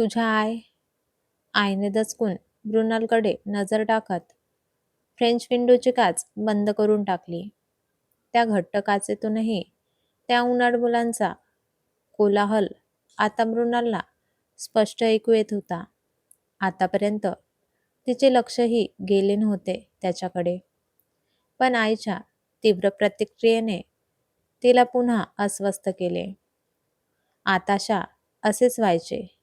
तुझ्या आय आईने दचकून मृणालकडे नजर टाकत फ्रेंच विंडोची काच बंद करून टाकली. त्या घट्ट काचेतूनही त्या उन्हाळ मुलांचा कोलाहल आता मृणालला स्पष्ट ऐकू येत होता. आतापर्यंत तिचे लक्षही गेले नव्हते त्याच्याकडे. पण आईच्या तीव्र प्रतिक्रियेने तिला पुन्हा अस्वस्थ केले. आताशा असेच व्हायचे.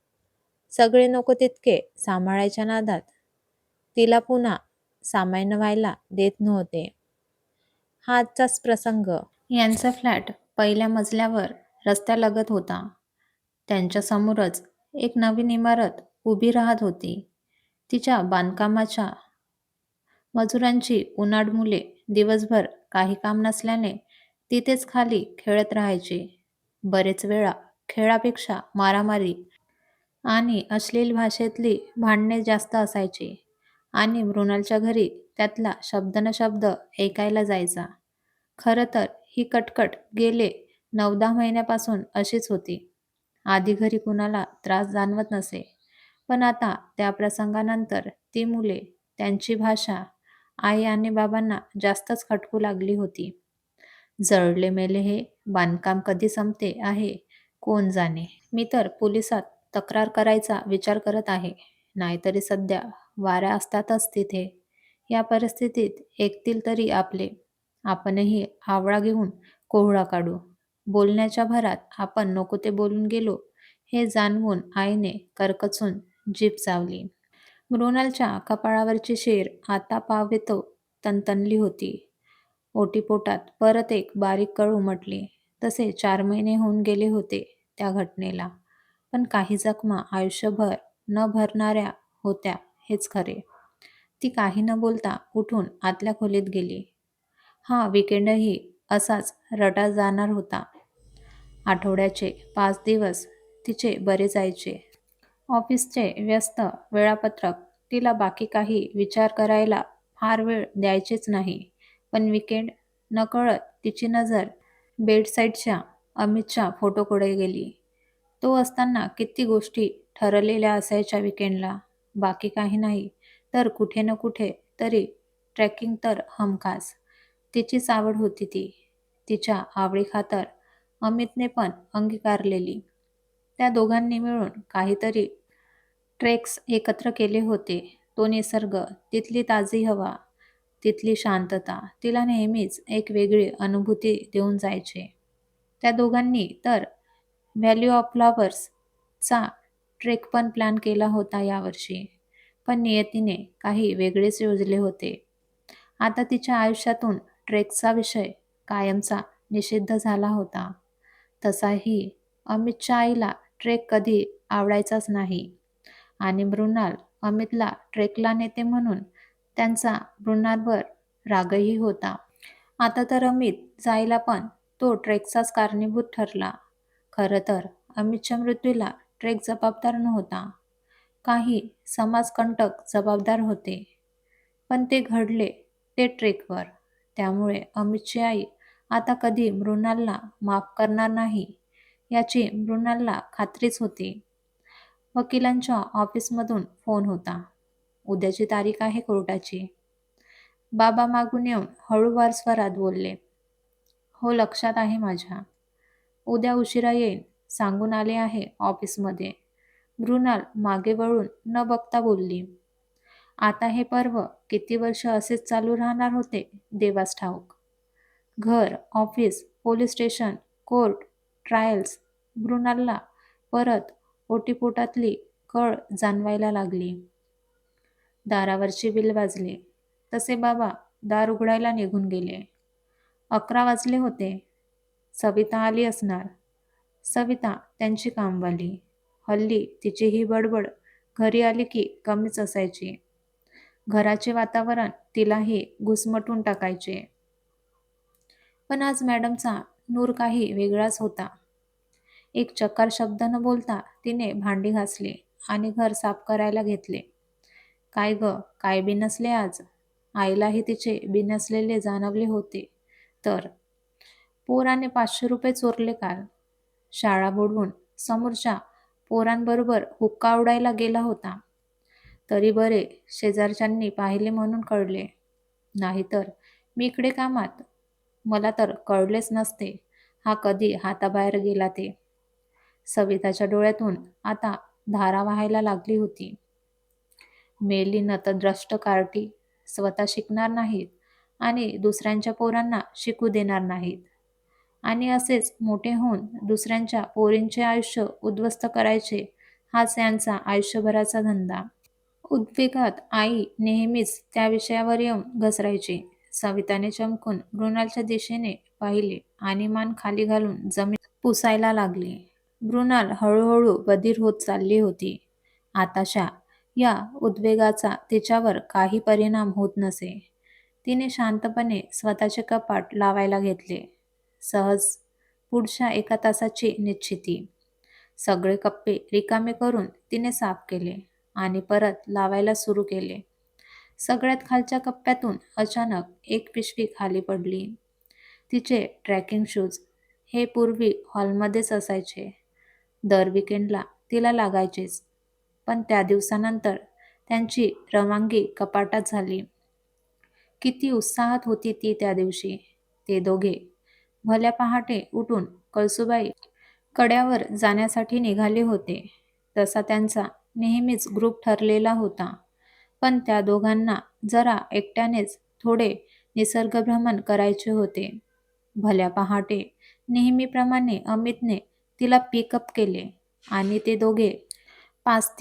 सगळे नको तितके सांभाळायच्या नादात. तिला पुन्हा सामान्य व्हायला देत नव्हते. हा आजचाच प्रसंग. यांचा फ्लॅट पहिल्या मजल्यावर रस्त्यालगत होता. त्यांच्यासमोरच एक नवीन इमारत उभी राहत होती. तिच्या बांधकामाच्या मजुरांची उन्हाळ मुले दिवसभर काही काम नसल्याने तिथेच खाली खेळत राहायची. बरेच वेळा खेळापेक्षा मारामारी आणि अश्लील भाषेतली भांडणे जास्त असायची. आणि मृणालच्या घरी त्यातला शब्द न शब्द ऐकायला जायचा. खरं तर ही कटकट गेले नऊ दहा महिन्यापासून अशीच होती. आधी घरी कुणाला त्रास जाणवत नसे. पण आता त्या प्रसंगानंतर ती मुले त्यांची भाषा आई आणि बाबांना जास्तच खटकू लागली होती. जळले मेले हे बांधकाम कधी संपते आहे कोण जाणे? मी तर पोलिसात तक्रार करायचा विचार करत आहे. नाहीतरी सध्या वाऱ्या असतातच तिथे. या परिस्थितीत ऐकतील तरी आपले. आपणही आवळा घेऊन कोहळा काढू. बोलण्याच्या भरात आपण नको ते बोलून गेलो हे जाणवून आईने करकचून जीभ चावली. मृणालच्या कपाळावरची शेर आता पावेतो तणतणली होती. ओटीपोटात परत एक बारीक कळ उमटली. तसे चार महिने होऊन गेले होते त्या घटनेला. पण काही जखमा आयुष्यभर न भरणाऱ्या होत्या हेच खरे. ती काही न बोलता उठून आतल्या खोलीत गेली. हा विकेंडही असाच रटा जाणार होता. आठवड्याचे पाच दिवस तिचे बरे जायचे. ऑफिसचे व्यस्त वेळापत्रक तिला बाकी काही विचार करायला फार वेळ द्यायचेच नाही. पण विकेंड नकळत तिची नजर बेडसाईडच्या अमितच्या फोटोकडे गेली. तो असताना किती गोष्टी ठरलेल्या असायच्या विकेंडला. बाकी काही नाही. तर कुठे न कुठे तरी ट्रेकिंग तर हमखास. तिचीच आवड होती ती. तिच्या आवडीखातर अमितने पण अंगीकारलेली. त्या दोघांनी मिळून काहीतरी ट्रेक्स एकत्र केले होते. तो निसर्ग तिथली ताजी हवा तिथली शांतता तिला नेहमीच एक वेगळी अनुभूती देऊन जायचे. त्या दोघांनी तर व्हॅल्यू ऑफ फ्लॉवर्सचा ट्रेक पण प्लॅन केला होता यावर्षी. पण नियतीने काही वेगळेच योजले होते. आता तिच्या आयुष्यातून ट्रेकचा विषय कायमचा निषिद्ध झाला होता. तसाही अमितच्या आईला ट्रेक कधी आवडायचाच नाही. आणि मृणाल अमितला ट्रेकला नेते म्हणून त्यांचा मृणालवर रागही होता. आता तर अमित जायला पण तो ट्रेकचाच कारणीभूत ठरला. खरं तर अमितच्या मृत्यूला ट्रेक जबाबदार नव्हता. काही समाजकंटक जबाबदार होते. पण ते घडले ते ट्रेकवर. त्यामुळे अमितची आई आता कधी मृणालला माफ करणार नाही याची मृणालला खात्रीच होती. वकिलांच्या ऑफिसमधून फोन होता. उद्याची तारीख आहे कोर्टाची. बाबा मागून येऊन हळूवार स्वरात बोलले हो लक्षात आहे माझ्या. उद्या उशिरा येईन सांगून आले आहे ऑफिसमध्ये. मृणाल मागे वळून न बघता बोलली आता हे पर्व किती वर्ष असेच चालू राहणार होते देवास ठाऊक. घर office police station court trials. मृणालला परत ओटीपोटातली कळ जाणवायला लागली. दारावरची बिल वाजली. तसे बाबा दार उघडायला निघून गेले. अकरा वाजले होते. सविता आली असणार. सविता त्यांची कामवाली. हल्ली तिची ही बडबड घरी आली की कमीच असायची. घराचे वातावरण तिलाही घुसमटून टाकायचे. पण आज मॅडमचा नूर काही वेगळाच होता. एक चकार शब्द न बोलता तिने भांडी घासली आणि घर साफ करायला घेतले. काय ग काय बिनसले आज. आईलाही तिचे बिनसलेले जाणवले होते. तर पोराने पाचशे रुपये चोरले काल. शाळा बुडवून समोरच्या पोरांबरोबर हुक्का उडायला गेला होता. तरी बरे शेजारच्यांनी पाहिले म्हणून कळले. नाहीतर मी इकडे कामात. मला तर कळलेच नसते. हा कधी हाताबाहेर गेला ते. सविताच्या डोळ्यातून आता धारा व्हायला लागली होती. मेली नतद्रष्ट कार्टी स्वतः शिकणार नाहीत आणि दुसऱ्यांच्या पोरांना शिकू देणार नाहीत. आणि असेच मोठे होऊन दुसऱ्यांच्या पोरींचे आयुष्य उद्ध्वस्त करायचे हाच यांचा आयुष्यभराचा धंदा. उद्वेगात आई नेहमीच त्या विषयावर येऊन घसरायची. सविताने चमकून मृणालच्या दिशेने पाहिले आणि मान खाली घालून जमीन पुसायला लागली. मृणाल हळूहळू बधीर होत चालली होती. आताशा या उद्वेगाचा तिच्यावर काही परिणाम होत नसे. तिने शांतपणे स्वतःचे कपाट लावायला घेतले. सहज पुढच्या एका तासाची निश्चिती. सगळे कप्पे रिकामे करून तिने साफ केले आणि परत लावायला सुरू केले. सगळ्यात खालच्या कप्प्यातून अचानक एक पिशवी खाली पडली. तिचे ट्रॅकिंग शूज हे पूर्वी हॉलमध्येच असायचे. दर विकेंडला तिला लागायचेच पण त्या दिवसानंतर त्यांची रवानगी कपाटात झाली. किती उत्साहात होती ती त्या दिवशी. ते दोघे भल्या पहाटे उठून कळसुबाई कड्यावर जाण्यासाठी निघाले होते. तसा त्यांचा नेहमीच ग्रुप ठरलेला होता. पण त्या दोघांना जरा एकट्यानेच थोडे निसर्गभ्रमण करायचे होते. भल्या पहाटे नेहमीप्रमाणे अमितने तिला पिकअप केले आणि ते दोघे पाच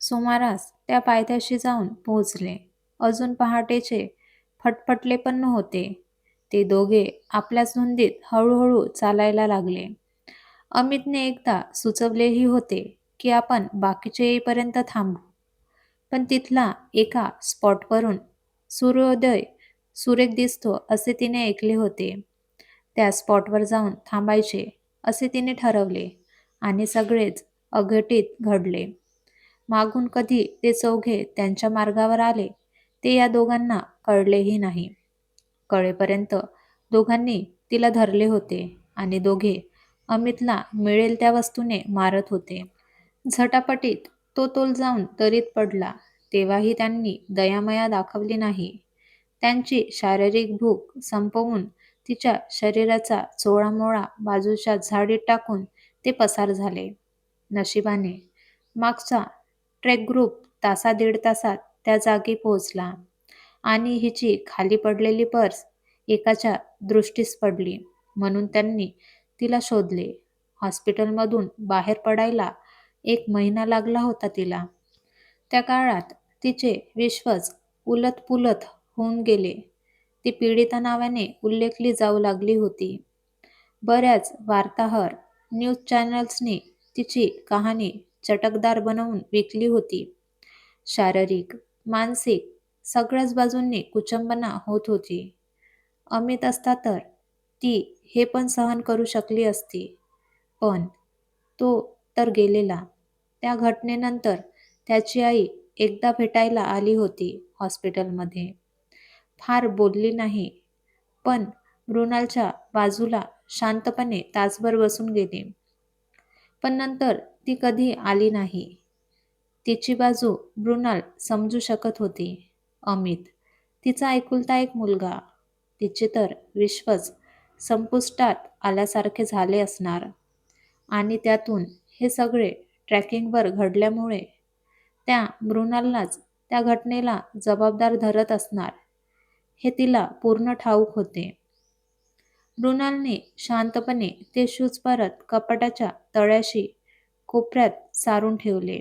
सुमारास त्या पायथ्याशी जाऊन पोहोचले. अजून पहाटेचे फटफटले पण नव्हते. ते दोघे आपल्याच नोंदीत हळूहळू चालायला लागले. अमितने एकदा सुचवलेही होते की आपण बाकीचे येईपर्यंत थांबू. पण तिथला एका स्पॉटवरून सूर्योदय सुरेख दिसतो असे तिने ऐकले होते. त्या स्पॉटवर जाऊन थांबायचे असे तिने ठरवले आणि सगळेच अघटित घडले. मागून कधी ते चौघे त्यांच्या मार्गावर आले ते या दोघांना कळलेही नाही. कळेपर्यंत दोघांनी तिला धरले होते आणि दोघे अमितला मिळेल त्या वस्तूने मारत होते. झटापटीत तो तोल जाऊन तरीत पडला तेव्हाही त्यांनी दयामया दाखवली नाही. त्यांची शारीरिक भूक संपवून तिच्या शरीराचा चोळामोळा बाजूच्या झाडीत टाकून ते पसार झाले. नशिबाने मागचा ट्रेक ग्रुप तासा दीड तासात त्या जागी पोहोचला. आणि हिची खाली पडलेली पर्स एकाच्या दृष्टीस पडली. म्हणून त्यांनी तिला शोधले. हॉस्पिटलमधून बाहेर पडायला एक महिना लागला होता तिला. त्या काळात तिचे विश्वच उलतपुलत होऊन गेले. ती पीडिता नावाने उल्लेखली जाऊ लागली होती. बऱ्याच वार्ताहर न्यूज चॅनल्सनी तिची कहाणी चटकदार बनवून विकली होती. शारीरिक मानसिक सगळ्याच बाजूंनी कुचंबना होत होती. अमित असता तर ती हे पण सहन करू शकली असती. पण तो तर गेलेला. त्या घटनेनंतर त्याची आई एकदा भेटायला आली होती हॉस्पिटलमध्ये. फार बोलली नाही पण मृणालच्या बाजूला शांतपणे तासभर बसून गेली. पण नंतर ती कधी आली नाही. तिची बाजू मृणाल समजू शकत होती. अमित. तिचा एकुलता एक मुलगा. तिचे तर विश्वच संपुष्टात आल्यासारखे झाले असणार. आणि त्यातून हे सगळे ट्रॅकिंगवर घडल्यामुळे त्या मृणाललाच त्या घटनेला जबाबदार धरत असणार हे तिला पूर्ण ठाऊक होते. मृणालने शांतपणे ते शूज परत कपाटाच्या तळ्याशी कोपऱ्यात सारून ठेवले.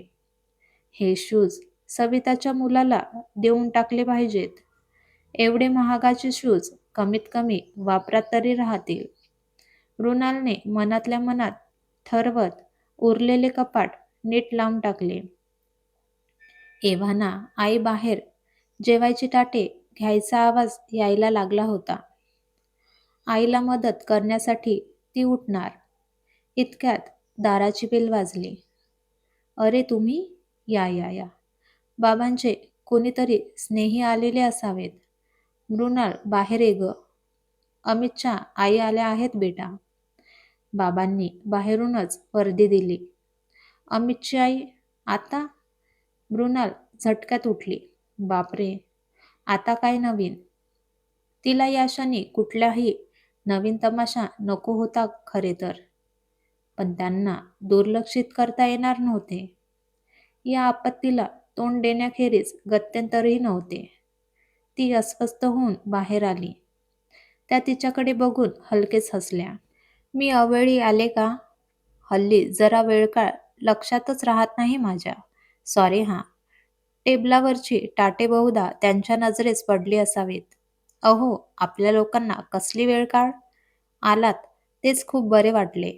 हे शूज सविताच्या मुलाला देऊन टाकले पाहिजेत. एवढे महागाचे शूज कमीत कमी वापरात तरी राहतील. मृणालने मनातल्या मनात ठरवत उरलेले कपाट नीट लावून टाकले. एव्हाना आई बाहेर जेवायची ताटे घ्यायचा आवाज यायला लागला होता. आईला मदत करण्यासाठी ती उठणार. इतक्यात दाराची बेल वाजली. अरे तुम्ही? या या या. बाबांचे कोणीतरी स्नेही आलेले असावेत. मृणाल बाहेर ये ग. अमितच्या आई आल्या आहेत बेटा. बाबांनी बाहेरूनच वर्दी दिली. अमितची आई आता? मृणाल झटक्यात उठली. बापरे आता काय नवीन? तिला या क्षणी कुठलाही नवीन तमाशा नको होता खरे तर. पण त्यांना दुर्लक्षित करता येणार नव्हते. या आपत्तीला तोंड देण्याखेरीज गत्यंतरही नव्हते. ती अस्वस्थ होऊन बाहेर आली. त्या तिच्याकडे बघून हलकेच हसल्या. मी अवेळी आले का? हल्ली जरा वेळकाळ लक्षातच राहत नाही माझ्या. सॉरी हां. टेबलावरची टाटे बहुधा त्यांच्या नजरेस पडली असावीत. अहो आपल्या लोकांना कसली वेळ काळ आलात तेच खूप बरे वाटले.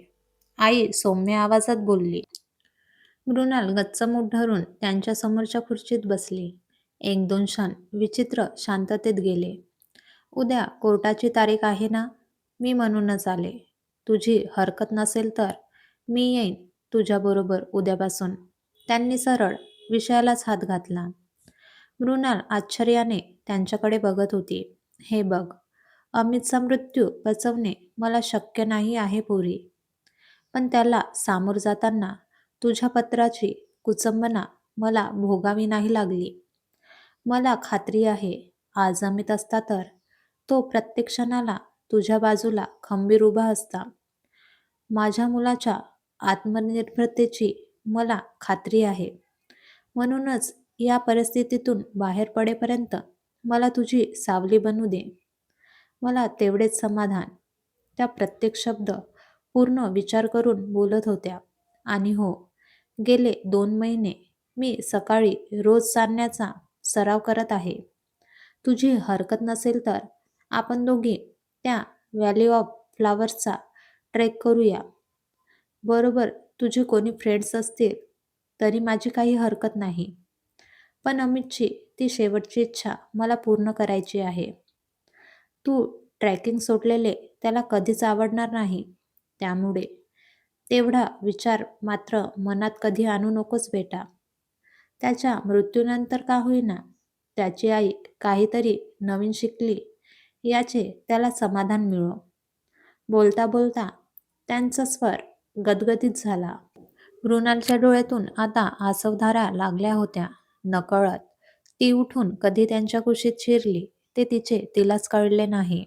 आई सौम्य आवाजात बोलली. मृणाल गच्च मूठ धरून त्यांच्या समोरच्या खुर्चीत बसली. एक दोन क्षण विचित्र शांततेत गेले. उद्या कोर्टाची तारीख आहे ना? मी म्हणूनच आले. तुझी हरकत नसेल तर मी येईन तुझ्याबरोबर उद्यापासून. त्यांनी सरळ विषयालाच हात घातला. मृणाल आश्चर्याने त्यांच्याकडे बघत होती. हे बघ अमितचा मृत्यू पचवणे मला शक्य नाही आहे पुरी. पण त्याला सामोर जाताना तुझ्या पत्राची कुचंबना मला भोगावी नाही लागली. मला खात्री आहे आज अमित असता तर तो प्रत्येक क्षणाला तुझ्या बाजूला खंबीर उभा असता. माझ्या मुलाच्या आत्मनिर्भरतेची मला खात्री आहे. म्हणूनच या परिस्थितीतून बाहेर पडेपर्यंत मला तुझी सावली बनू दे. मला तेवढेच समाधान. त्या प्रत्येक शब्द पूर्ण विचार करून बोलत होत्या. आणि हो गेले दोन महिने मी सकाळी रोज चालण्याचा सराव करत आहे. तुझी हरकत नसेल तर आपण दोघी त्या व्हॅली ऑफ फ्लावर्सचा ट्रेक करूया. बरोबर तुझे कोणी फ्रेंड्स असतील तरी माझी काही हरकत नाही. पण अमितची ती शेवटची इच्छा मला पूर्ण करायची आहे. तू ट्रॅकिंग सोडलेले त्याला कधीच आवडणार नाही. त्यामुळे तेवढा विचार मात्र मनात कधी आणू नकोस बेटा. त्याच्या मृत्यूनंतर का होईना त्याची आई काहीतरी नवीन शिकली याचे त्याला समाधान मिळो बोलता बोलता त्यांचा स्वर गदगदित झाला. मृणालच्या डोळ्यातून आता आसवधारा लागल्या होत्या. नकळत ती उठून कधी त्यांच्या कुशीत शिरली ते तिचे तिलाच कळले नाही.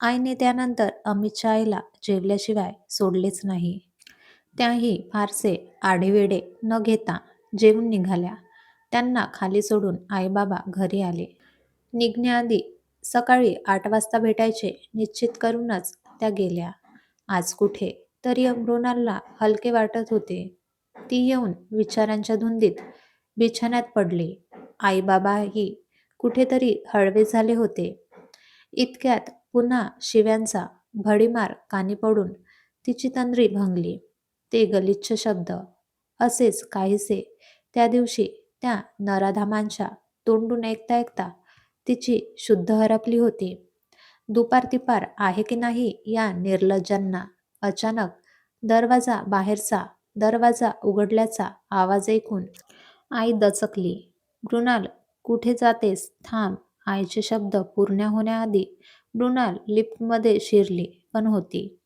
आईने त्यानंतर अमितच्या आईला जेवल्याशिवाय सोडलेच नाही. त्याही फारसे आढेवेडे न घेता जेवून निघाल्या. त्यांना खाली सोडून आईबाबा घरी आले. निघण्याआधी सकाळी आठ वाजता भेटायचे निश्चित करूनच त्या गेल्या. आज कुठे? तरी मृणालला हलके वाटत होते. ती येऊन विचारांच्या धुंदीत बिछाण्यात पडली. आईबाबाही कुठेतरी हळवे झाले होते. इतक्यात पुन्हा शिव्यांचा भडीमार कानी पडून तिची तंद्री भंगली. ते गलिच्छ शब्द असेच काहीसे. त्या दिवशी त्या नराधामांच्या तोंडून ऐकता ऐकता तिची शुद्ध हरपली होती. दुपार तिपार आहे की नाही या निर्लज्जांना अचानक दरवाजा बाहेरचा दरवाजा उघडल्याचा आवाज ऐकून आई दचकली. मृणाल कुठे जातेस? थांब. आईचे शब्द पूर्ण होण्याआधी मृणाल लिफ्टमध्ये शिरली पण होती.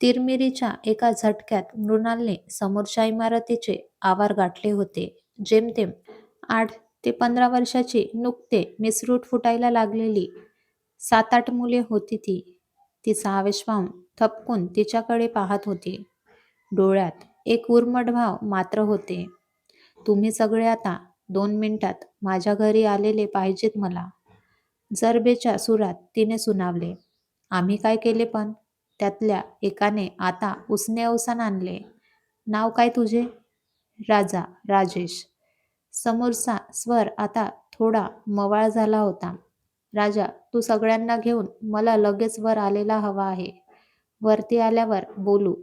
तिरमिरीच्या एका झटक्यात मृणालने समोरच्या इमारतीचे आवार गाठले होते. जेमतेम आठ ते पंधरा वर्षाची नुकते मिसरूट फुटायला लागलेली सात आठ मुले होती ती. तिचा आवेश पाहून थपकून तिच्याकडे पाहत होती. डोळ्यात एक उर्मट भाव मात्र होते. तुम्ही सगळे आता दोन मिनिटात माझ्या घरी आलेले पाहिजेत मला. जरबेच्या सुरात तिने सुनावले. आम्ही काय केले पण? त्यातल्या एकाने आता उसने अवसान आणले. नाव काय तुझे? राजा राजेश. समोरचा स्वर आता थोडा मवाळ झाला होता. राजा तू सगळ्यांना घेऊन मला लगेच वर आलेला हवा आहे. वरती आल्यावर बोलू.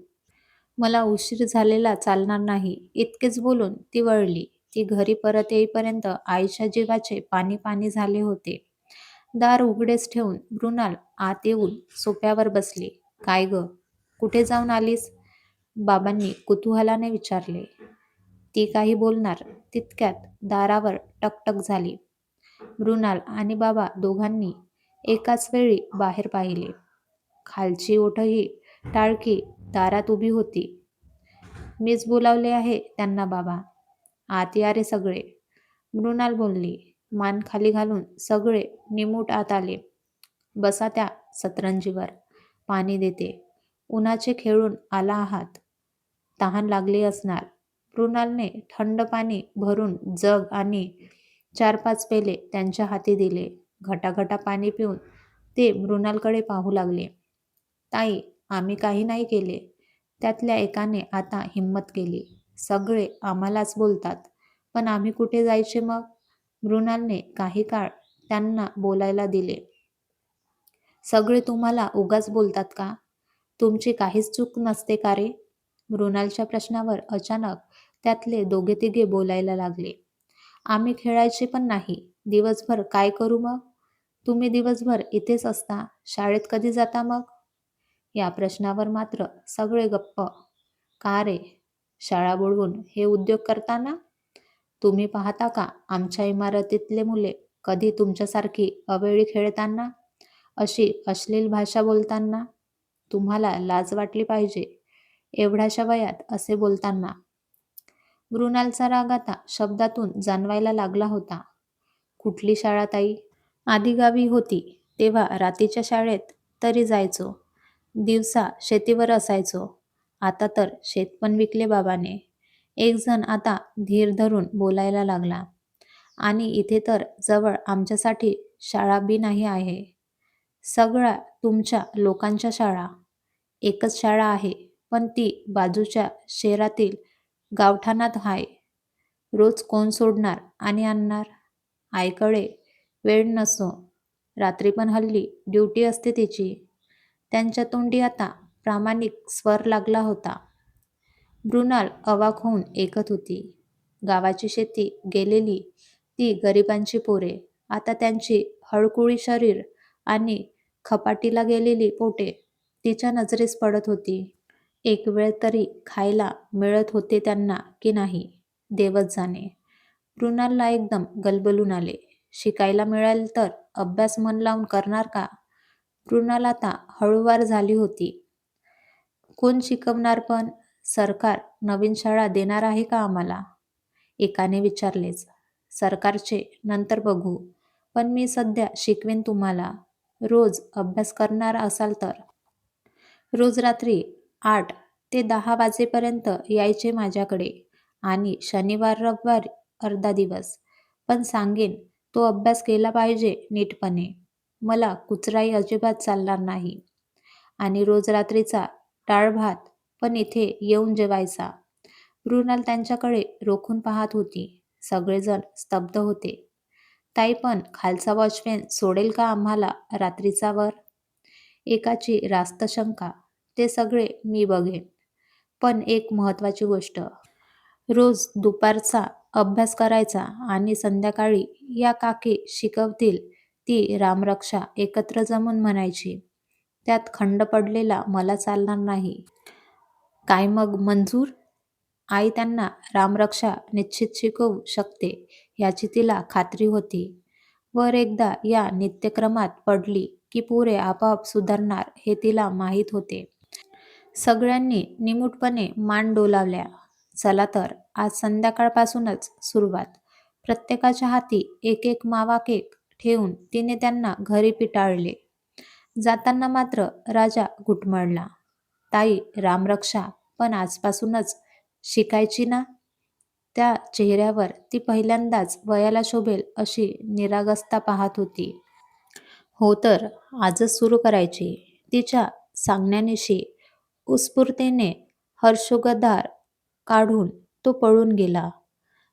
मला उशीर झालेला चालणार नाही. इतकेच बोलून ती वळली. ती घरी परत येईपर्यंत आईच्या जीवाचे पाणी पाणी झाले होते. दार उघडेच ठेवून मृणाल आत येऊन सोप्यावर बसली. काय ग? कुठे जाऊन आलीस? बाबांनी कुतूहलाने विचारले. ती काही बोलणार तितक्यात दारावर टकटक झाली. मृणाल आणि बाबा दोघांनी एकाच वेळी बाहेर पाहिले. खालची ओठही टाळकी दारात उभी होती. मीच बोलावले आहे त्यांना बाबा. आत या रे सगळे. मृणाल बोलली मान खाली घालून सगळे निमूट आत आले. बसा त्या सतरंजीवर. पाणी देते. उन्हाचे खेळून आला आहात तहान लागली असणार. मृणालने थंड पाणी भरून जग आणि चार पाच पेले त्यांच्या हाती दिले. घटाघटा पाणी पिऊन ते मृणालकडे पाहू लागले. ताई आम्ही काही नाही केले. त्यातल्या एकाने आता हिंमत केली. सगळे आम्हालाच बोलतात. पण आम्ही कुठे जायचे मग? मृणालने काही काळ त्यांना बोलायला दिले. सगळे तुम्हाला उगाच बोलतात का? तुमची काहीच चूक नसते का रे? मृणालच्या प्रश्नावर अचानक त्यातले दोघे तिघे बोलायला लागले. आम्ही खेळायचे पण नाही. दिवसभर काय करू मग? तुम्ही दिवसभर इथेच असता. शाळेत कधी जाता मग? या प्रश्नावर मात्र सगळे गप्प. का रे? शाळा बुडवून हे उद्योग करताना? तुम्ही पाहता का आमच्या इमारतीतले मुले कधी तुमच्यासारखी अवेळी खेळताना? अशी अश्लील भाषा बोलताना तुम्हाला लाज वाटली पाहिजे? एवढ्याशा वयात असे बोलताना. मृणालचा राग आता शब्दातून जाणवायला लागला होता. कुठली शाळा ताई? आधी गावी होती तेव्हा रात्रीच्या शाळेत तरी जायचो. दिवसा शेतीवर असायचो. आता तर शेत पण विकले बाबाने. एक जण आता धीर धरून बोलायला लागला. आणि इथे तर जवळ आमच्यासाठी शाळा बी नाही आहे. सगळ्या तुमच्या लोकांच्या शाळा. एकच शाळा आहे पण ती बाजूच्या शहरातील गावठाणात आहे रोज कोण सोडणार आणि आणणार? आईकडे वेळ नसो. रात्री पण हल्ली ड्युटी असते तिची. त्यांच्या तोंडी आता प्रामाणिक स्वर लागला होता. मृणाल अवाक होऊन ऐकत होती. गावाची शेती गेलेली ती गरिबांची पोरे. आता त्यांची हळकुळी शरीर आणि खपाटीला गेलेली पोटे तिच्या नजरेस पडत होती. एक वेळ तरी खायला मिळत होते त्यांना की नाही? देवच जाणे. मृणालला एकदम गलबलून आले. शिकायला मिळेल तर अभ्यास मन लावून करणार का? मृणाल आता हळूवार झाली होती. कोण शिकवणार पण? सरकार नवीन शाळा देणार आहे का आम्हाला? एकाने विचारलेच. सरकारचे नंतर बघू. पण मी सध्या शिकवेन तुम्हाला. रोज अभ्यास करणार असाल तर. रोज रात्री आठ ते दहा वाजेपर्यंत यायचे माझ्याकडे आणि शनिवार रविवार अर्धा दिवस. पण सांगेन तो अभ्यास केला पाहिजे नीटपणे. मला कुचराई अजिबात चालणार नाही. आणि रोज रात्रीचा डाळ भात पण इथे येऊन जेवायचा. मृणाल त्यांच्याकडे रोखून पाहत होती. सगळेजण स्तब्ध होते. ताई पण खालचा वॉचमॅन सोडेल का आम्हाला रात्रीचा वर? एकाची रास्त शंका ते सगळे मी बघेन. पण एक महत्त्वाची गोष्ट रोज दुपारचा अभ्यास करायचा आणि संध्याकाळी या काकी शिकवतील ती रामरक्षा एकत्र जमून म्हणायची. त्यात खंड पडलेला मला चालणार नाही. काय मग मंजूर? आई त्यांना रामरक्षा निश्चित शिकवू शकते याची तिला खात्री होती. वर एकदा या नित्यक्रमात पडली की पुरे आपोआप सुधारणार हे तिला माहीत होते. सगळ्यांनी निमूटपणे मान डोलावल्या. चला तर आज संध्याकाळपासूनच सुरुवात. प्रत्येकाच्या हाती एक एक मावा केक ठेवून तिने त्यांना घरी पिटाळले. जाताना मात्र राजा घुटमळला. ताई रामरक्षा पण आजपासूनच शिकायची ना? त्या चेहऱ्यावर ती पहिल्यांदाच वयाला शोभेल अशी निरागसता पाहत होती. हो तर आजच सुरू करायची. तिच्या सांगण्यानिशी उत्स्फूर्तीने हर्षोगदार काढून तो पळून गेला.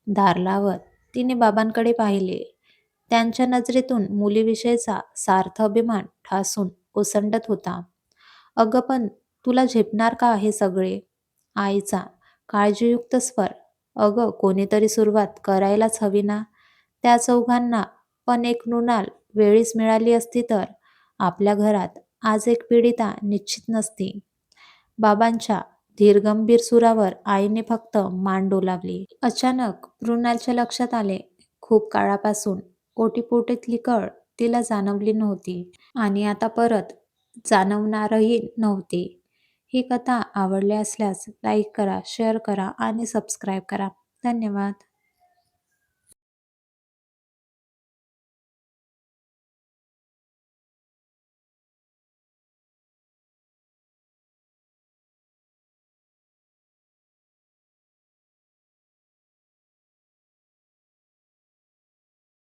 धार लावत तिने बाबांकडे पाहिले. त्यांच्या नजरेतून मुलीविषयीचा सार्थ अभिमान ठासून ओसंडत होता. अगं पण तुला झेपणार का हे सगळे? आईचा काळजीयुक्त स्वर अगं कोणीतरी सुरुवात करायलाच हवी ना. त्या चौघांना पण एक मृणाल वेळीच मिळाली असती तर. आपल्या घरात आज एक पीडिता निश्चित नसती. बाबांच्या धीरगंभीर सुरावर आईने फक्त मान डोलावली अचानक मृणालच्या लक्षात आले. खूप काळापासून ओटीपोटीतली कळ तिला जाणवली नव्हती. आणि आता परत जाणवणारही नव्हती. ही कथा आवडली असल्यास लाईक करा शेअर करा आणि सबस्क्राईब करा. धन्यवाद.